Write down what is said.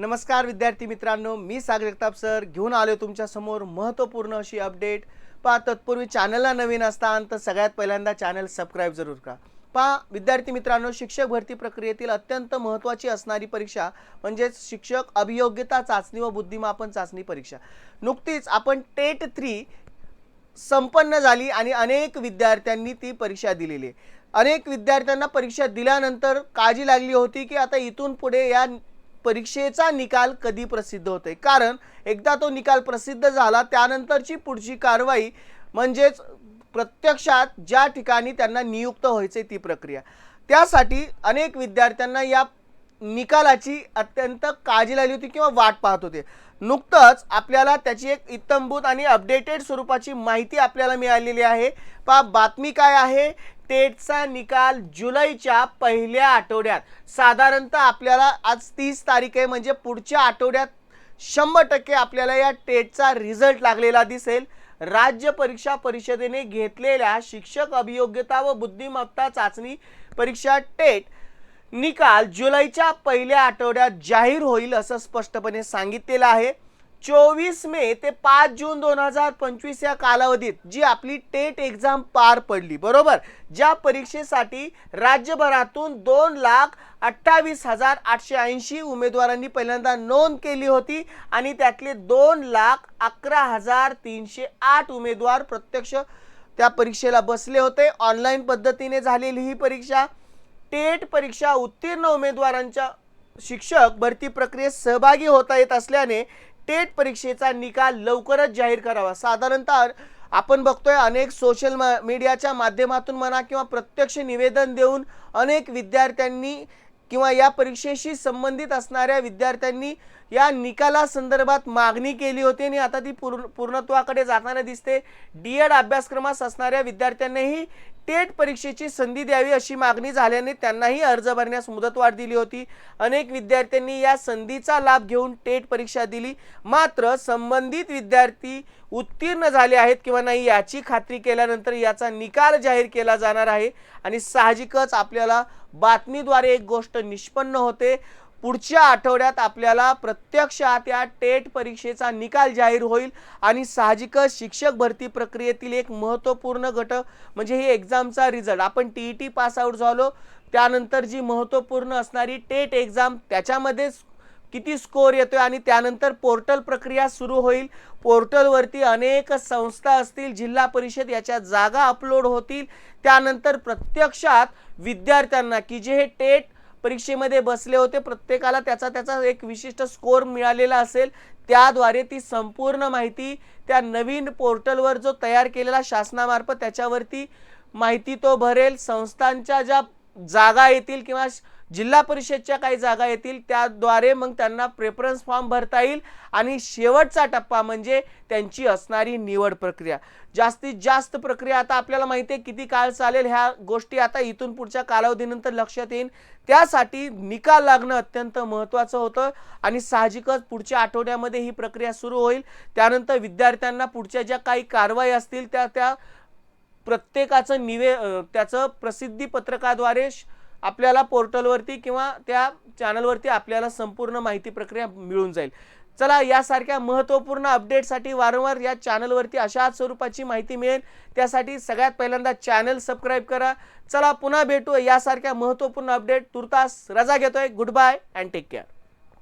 नमस्कार विद्यार्थी मित्रांनो मी सागर जगताप सर. घेऊन आलो तुमच्यासमोर महत्त्वपूर्ण अशी अपडेट. पहा तत्पूर्वी चॅनलला नवीन असताल तर सगळ्यात पहिल्यांदा चॅनल सबस्क्राईब जरूर करा. पहा विद्यार्थी मित्रांनो शिक्षक भरती प्रक्रियेतील अत्यंत महत्त्वाची असणारी परीक्षा म्हणजेच शिक्षक अभियोग्यता चाचणी व बुद्धिमापन चाचणी परीक्षा. नुकतीच आपण टेट थ्री संपन्न झाली आणि अनेक विद्यार्थ्यांनी ती परीक्षा दिलेली आहे. अनेक विद्यार्थ्यांना परीक्षा दिल्यानंतर काळजी लागली होती की आता इथून पुढे या परीक्षेचा निकाल कधी प्रसिद्ध होतोय? कारण एकदा तो निकाल प्रसिद्ध झाला त्यानंतरची पुढची कारवाई म्हणजेच प्रत्यक्षात ज्या ठिकाणी त्यांना नियुक्त व्हायचे ती प्रक्रिया. त्यासाठी अनेक विद्यार्थ्यांना या निकालाची अत्यंत काळजी लागली होती किंवा वाट पाहत होते. नुकतंच आपल्याला त्याची एक इत्तंभूत आणि अपडेटेड स्वरूपाची माहिती आपल्याला मिळालेली आहे. पहा बातमी काय आहे? टेटचा निकाल जुलैच्या पहिल्या आठवड्यात. साधारणतः आपल्याला आज तीस तारीख आहे म्हणजे पुढच्या आठवड्यात शंभर टक्के आपल्याला या टेटचा रिझल्ट लागलेला दिसेल. राज्य परीक्षा परिषदेने घेतलेल्या शिक्षक अभियोग्यता व बुद्धिमत्ता चाचणी परीक्षा टेट निकाल जुलैच्या पहिल्या आठवड्यात जाहीर होईल असं स्पष्टपणे सांगितलेलं आहे. चोवीस मे ते पाच जून दोन हजार पंचवीस या कालावधीत जी आपली टेट एक्झाम पार पडली बरोबर? ज्या परीक्षेसाठी राज्यभरातून दोन लाख अठ्ठावीस हजार आठशे ऐंशी उमेदवारांनी पहिल्यांदा नोंद केली होती आणि त्यातले दोन लाख अकरा हजार तीनशे आठ उमेदवार प्रत्यक्ष त्या परीक्षेला बसले होते. ऑनलाईन पद्धतीने झालेली ही परीक्षा टेट परीक्षा उत्तीर्ण उमेदवारांच्या शिक्षक भरती प्रक्रियेत सहभागी होता येत असल्याने टेट परीक्षेचा निकाल लवकरच जाहीर करावा. साधारणतः आपण बघतोय अनेक सोशल मीडियाच्या माध्यमातून म्हणा किंवा प्रत्यक्ष निवेदन देऊन अनेक विद्यार्थ्यांनी किंवा या परीक्षेशी संबंधित असणाऱ्या विद्यार्थ्यांनी या निकाला संदर्भात मागणी केली होती आणि आता ती पूर्ण पूर्णत्वाकडे जाताना दिसते. डी एड अभ्यासक्रमास असणाऱ्या विद्यार्थ्यांनाही टेट परीक्षेची संधी द्यावी अशी मागणी झाल्याने त्यांनाही अर्ज भरण्यास मुदतवाढ दिली होती. अनेक विद्यार्थ्यांनी या संधीचा लाभ घेऊन टेट परीक्षा दिली. मात्र संबंधित विद्यार्थी उत्तीर्ण झाले आहेत किंवा नाही याची खात्री केल्यानंतर याचा निकाल जाहीर केला जाणार आहे. आणि साहजिकच आपल्याला बातमीद्वारे एक गोष्ट निष्पन्न होते. पुढच्या आठवड्यात आपल्याला प्रत्यक्षात या टेट परीक्षेचा निकाल जाहीर होईल. आणि साहजिकच शिक्षक भरती प्रक्रियेतील एक महत्त्वपूर्ण घटक म्हणजे ही एक्झामचा रिझल्ट. आपण T E T pass out झालो. त्यानंतर जी महत्त्वपूर्ण असणारी टेट एक्झाम त्याच्यामध्येच किती स्कोअर येतोय आणि त्यानंतर पोर्टल प्रक्रिया सुरू होईल. पोर्टलवरती अनेक संस्था असतील जिल्हा परिषद याच्या जागा अपलोड होतील. त्यानंतर प्रत्यक्षात विद्यार्थ्यांना की जे हे टेट परीक्षेमध्ये बसले होते प्रत्येकाला त्याचा त्याचा एक विशिष्ट स्कोअर मिळालेला असेल. त्याद्वारे ती संपूर्ण माहिती त्या नवीन पोर्टलवर जो तयार केलेला शासनामार्फत त्याच्यावरती माहिती तो भरेल. संस्थांच्या ज्या जागा येतील किंवा जिल्हा परिषदच्या काही जागा येतील त्याद्वारे मग त्यांना प्रेफरन्स फॉर्म भरता येईल आणि शेवटचा टप्पा म्हणजे त्यांची असणारी निवड प्रक्रिया. जास्तीत जास्त प्रक्रिया आता आपल्याला माहिती आहे किती काळ चालेल ह्या गोष्टी आता इथून पुढच्या कालावधीनंतर लक्षात येईल त्यासाठी निकाल लागणं अत्यंत महत्त्वाचं होतं आणि साहजिकच पुढच्या आठवड्यामध्ये ही प्रक्रिया सुरू होईल. त्यानंतर विद्यार्थ्यांना पुढच्या ज्या काही कारवाई असतील त्या त्या प्रत्येकाचं निवे त्याचं प्रसिद्धी पत्रकाद्वारे श- आपल्याला पोर्टलवरती किंवा त्या चॅनलवरती आपल्याला संपूर्ण माहिती प्रक्रिया मिळून जाईल. चला यासारख्या महत्त्वपूर्ण अपडेटसाठी वारंवार या चॅनलवरती अशाच स्वरूपाची माहिती मिळेल. त्यासाठी सगळ्यात पहिल्यांदा चॅनल सबस्क्राईब करा. चला पुन्हा भेटू यासारख्या महत्त्वपूर्ण अपडेट तुर्तास रजा घेतोय. Good bye and take care